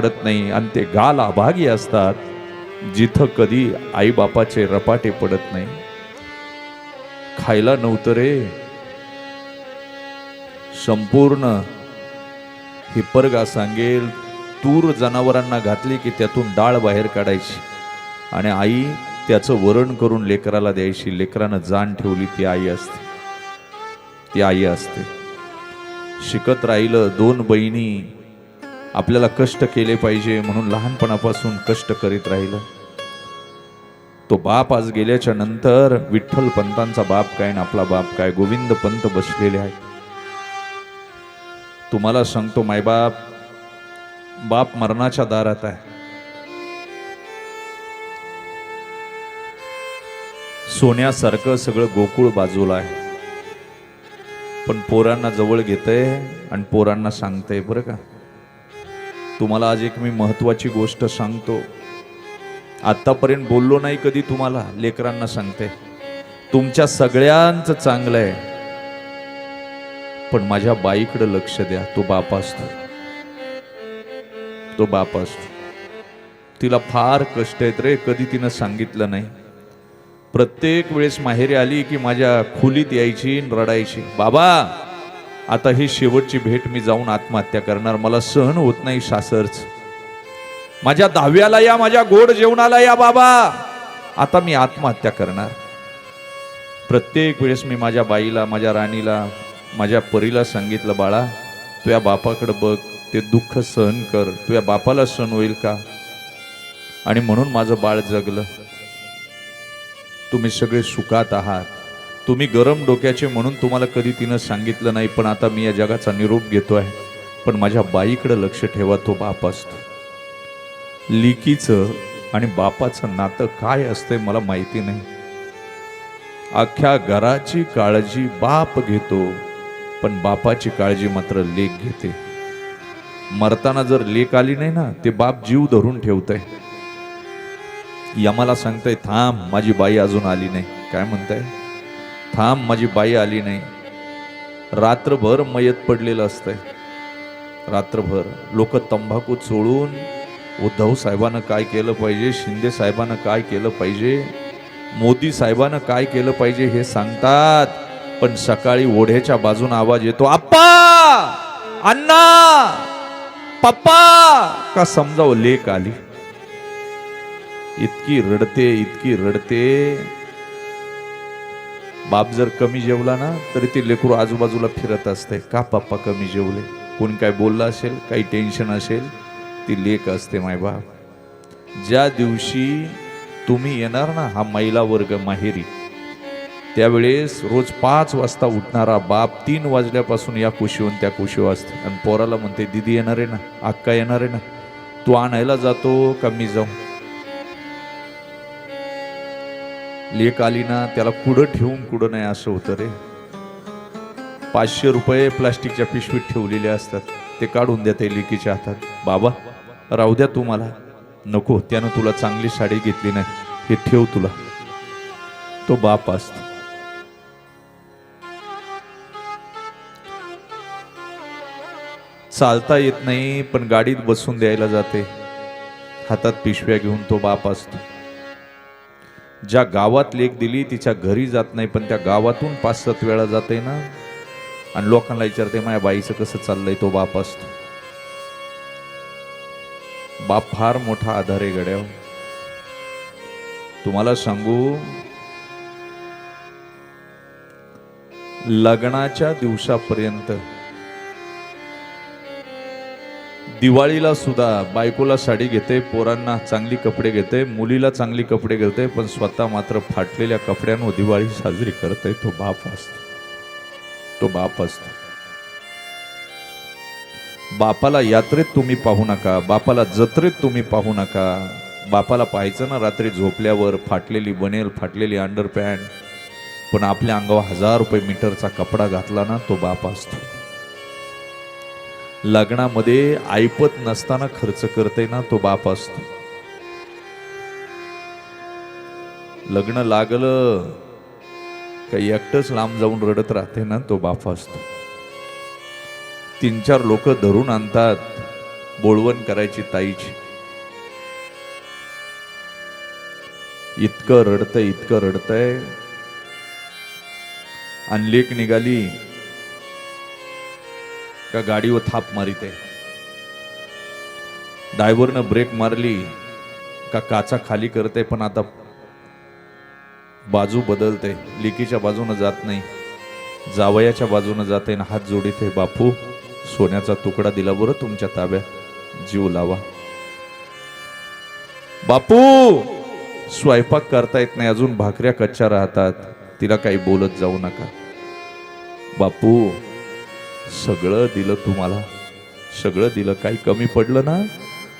पडत नाही आणि ते गाल अभागी असतात जिथं कधी आईबापाचे रपाटे पडत नाही. खायला नव्हतं रे. संपूर्ण हिपरगा सांगेल तूर जनावरांना घातली की त्यातून डाळ बाहेर काढायची. आणि आई त्याचं वरण करून लेकराला द्यायची. लेकरानं जाण ठेवली ती आई असते. ती आई असते. शिकत राहिलं दोन बहिणी आपल्याला कष्ट केले पाहिजे म्हणून लहानपणापासून कष्ट करीत राहिलं. तो बाप आज गेल्याच्यानंतर विठ्ठल पंतांचा बाप काय आणि आपला बाप काय? गोविंद पंत बसलेले आहे तुम्हाला सांगतो मायबाप बाप मरणाच्या दारात आहे. सोन्यासारखं सगळं गोकुळ बाजूला आहे. पण पोरांना जवळ घेतंय आणि पोरांना सांगतंय बरं का? तुम्हाला आज एक मी महत्वाची गोष्ट सांगतो. आतापर्यंत बोललो नाही कधी तुम्हाला लेकरांना सांगते. तुमच्या सगळ्यांचं चांगलं आहे. पण माझ्या बाईकडे लक्ष द्या तो बाप असतो. तो बाप असतो. तिला फार कष्ट आहेत रे कधी तिनं सांगितलं नाही. प्रत्येक वेळेस माहेरी आली की माझ्या खोलीत यायची रडायची. बाबा आता ही शेवटची भेट मी जाऊन आत्महत्या करणार. मला सहन होत नाही सासरच. माझ्या दहाव्याला या माझ्या गोड जेवणाला या बाबा. आता मी आत्महत्या करणार. प्रत्येक वेळेस मी माझ्या बाईला माझ्या राणीला माझ्या परीला सांगितलं बाळा तुझ्या बापाकडे बघ. ते दुःख सहन कर. तुझ्या बापाला सहन होईल का? आणि म्हणून माझं बाळ जगलं. तुम्ही सगळे सुखात आहात. तुम्ही गरम डोक्याचे म्हणून तुम्हाला कधी तिनं सांगितलं नाही पण आता मी या जगाचा निरोप घेतो आहे. पण माझ्या बाईकडे लक्ष ठेवा तो बाप असतो. लिकीचं आणि बापाचं नातं काय असतंय मला माहिती नाही. अख्ख्या घराची काळजी बाप घेतो पण बापाची काळजी मात्र लेख घेते. मरताना जर लेख आली नाही ना ते बाप जीव धरून ठेवतंय. यमाला सांगताय थांब माझी बाई अजून आली नाही. काय म्हणताय? थांब माझी बाई आली नाही. रात्रभर मयत पडलेलं असतंय. रात्रभर लोक तंबाखू चोळून उद्धव साहेबानं काय केलं पाहिजे शिंदे साहेबानं काय केलं पाहिजे मोदी साहेबानं काय केलं पाहिजे हे सांगतात पण सकाळी ओढ्याच्या बाजून आवाज येतो आप्पा! अण्णा! पप्पा! का समजावं लेक आली. इतकी रडते इतकी रडते. बाप जर कमी जेवला ना तरी ते लेकरू आजूबाजूला फिरत असते. का पप्पा कमी जेवले? कोणी काय बोललं असेल? काही टेन्शन असेल? ती लेक असते माय बाप. ज्या दिवशी तुम्ही येणार ना हा महिला वर्ग माहेरी त्यावेळेस रोज पाच वाजता उठणारा बाप तीन वाजल्यापासून या कुशीहून त्या कुशीवर असते. आणि पोराला म्हणते दिदी येणार आहे ना? अक्का येणार आहे ना? तू आणायला जातो का मी जाऊ? लेक आली ना त्याला कुठं ठेवून कुठं नाही असं होतं रे. पाचशे रुपये प्लास्टिकच्या पिशवीत ठेवलेले असतात ते काढून द्या ते लेकीच्या हातात. बाबा राहू द्या तुम्हाला. नको त्यानं तुला चांगली साडी घेतली नाही. हे ठेव तुला. तो बाप असतो. चालता येत नाही पण गाडीत बसून द्यायला जाते. हातात पिशव्या घेऊन तो बाप असतो. ज्या गावात लेख दिली तिच्या घरी जात नाही पण त्या गावातून पाच सात वेळा जाते ना? आणि लोकांना विचारते माझ्या बाईचं कसं चाललंय? तो बाप असतो. बाप फार मोठा आधार आहे गड्या. तुम्हाला सांगू लग्नाच्या दिवसापर्यंत दिवाळीला सुद्धा बायकोला साडी घेते पोरांना चांगली कपडे घेते मुलीला चांगली कपडे घेते पण स्वतः मात्र फाटलेल्या कपड्यांवर दिवाळी साजरी करते तो बाप असतो. तो बाप असतो. बापाला यात्रेत तुम्ही पाहू नका बापाला जत्रेत तुम्ही पाहू नका. बापाला पाहायचं ना रात्री झोपल्यावर फाटलेली बनेल फाटलेली अंडरपॅन्ट पण आपल्या अंगावर हजार रुपये मीटरचा कपडा घातला ना तो बाप असतो. लग्नामध्ये ऐपत नसताना खर्च करते ना तो बाप असतो. लग्न लागलं काही एकटंच लांब जाऊन रडत राहते ना तो बाप असतो. तीन चार लोक धरून आणतात बोळवण करायची ताईची. इतकं रडतंय इतकं रडतंय. आणि लेख निघाली. का गाडीवर थाप मारित? आहे ब्रेक मारली का काचा खाली करते पण आता बाजू बदलते. लिकीच्या बाजूनं जात नाही जावयाच्या बाजूनं जाते ना हात जोडीत आहे बापू सोन्याचा तुकडा दिला बरं तुमच्या ताब्यात. जीव लावा. बापू स्वयंपाक करता येत नाही. अजून भाकऱ्या कच्च्या राहतात. तिला काही बोलत जाऊ नका. बापू सगळं दिलं तुम्हाला. सगळं दिलं. काही कमी पडलं ना?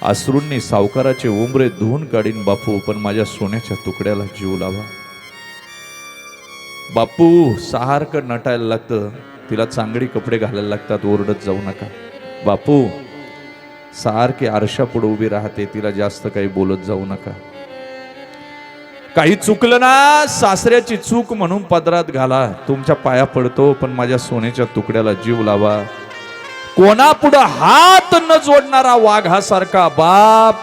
आसरूंनी सावकाराचे उमरे धुवून काढीन बापू पण माझ्या सोन्याच्या तुकड्याला जीव लावा. बापू सारखं नटायला लागतं. तिला चांगली कपडे घालायला लागतात ओरडत जाऊ नका. बापू सारखी आरशा पुढे उभी राहते तिला जास्त काही बोलत जाऊ नका. काही चुकलं ना सासऱ्याची चूक म्हणून पदरात घाला. तुमच्या पाया पडतो पण माझ्या सोन्याच्या तुकड्याला जीव लावा. कोणापुढं हात न जोडणारा वाघासारखा बाप.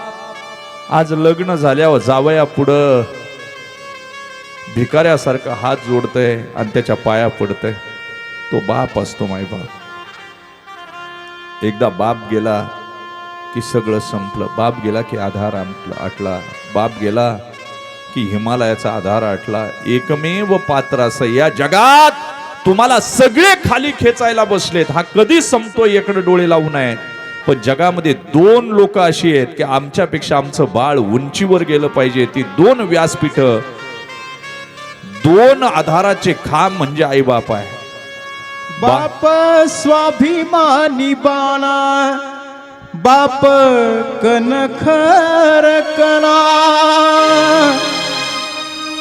आज लग्न झाल्यावर जावया पुढं भिकाऱ्यासारखा हात जोडतय आणि त्याच्या पाया पडतय. तो बाप असतो माय बाप. एकदा बाप गेला की सगळं संपलं. बाप गेला की आधार आटला. बाप गेला की हिमालयाचा आधार आटला. एकमेव पात्र असं या जगात तुम्हाला सगळे खाली खेचायला बसलेत. हा कधी संपतो इकडे डोळे लावू नये पण जगामध्ये दोन लोक अशी आहेत की आमच्यापेक्षा आमचं बाळ उंचीवर गेलं पाहिजे. ती दोन व्यासपीठ दोन आधाराचे खांब म्हणजे आई बाप आहे बाप स्वाभिमानी बाणा बाप कनखर कणा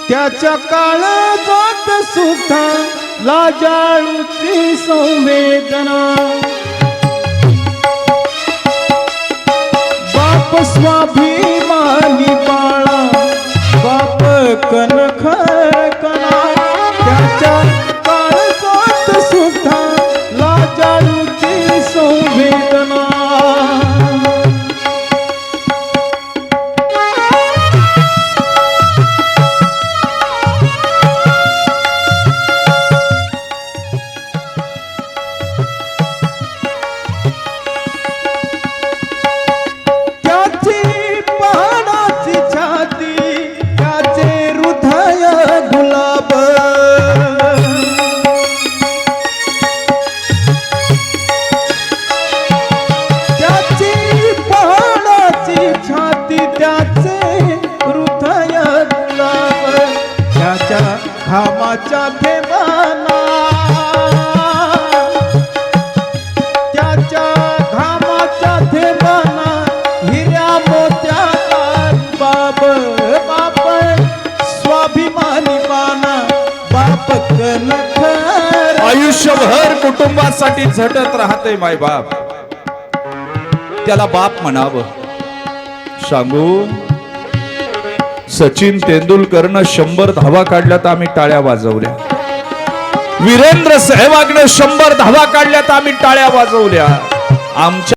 त्याच्या काळजात सुद्धा लाजाळूची संवेदना. बाप स्वाभिमानी बाळा बाप कनखर कुटुंबासाठी झटत राहते माय बाप. त्याला बाप म्हणावं सांगू सचिन तेंडुलकरनं शंभर धावा काढल्या तर आम्ही टाळ्या वाजवल्या. वीरेंद्र सहवागनं शंभर धावा काढल्या तर आम्ही टाळ्या वाजवल्या. आमच्या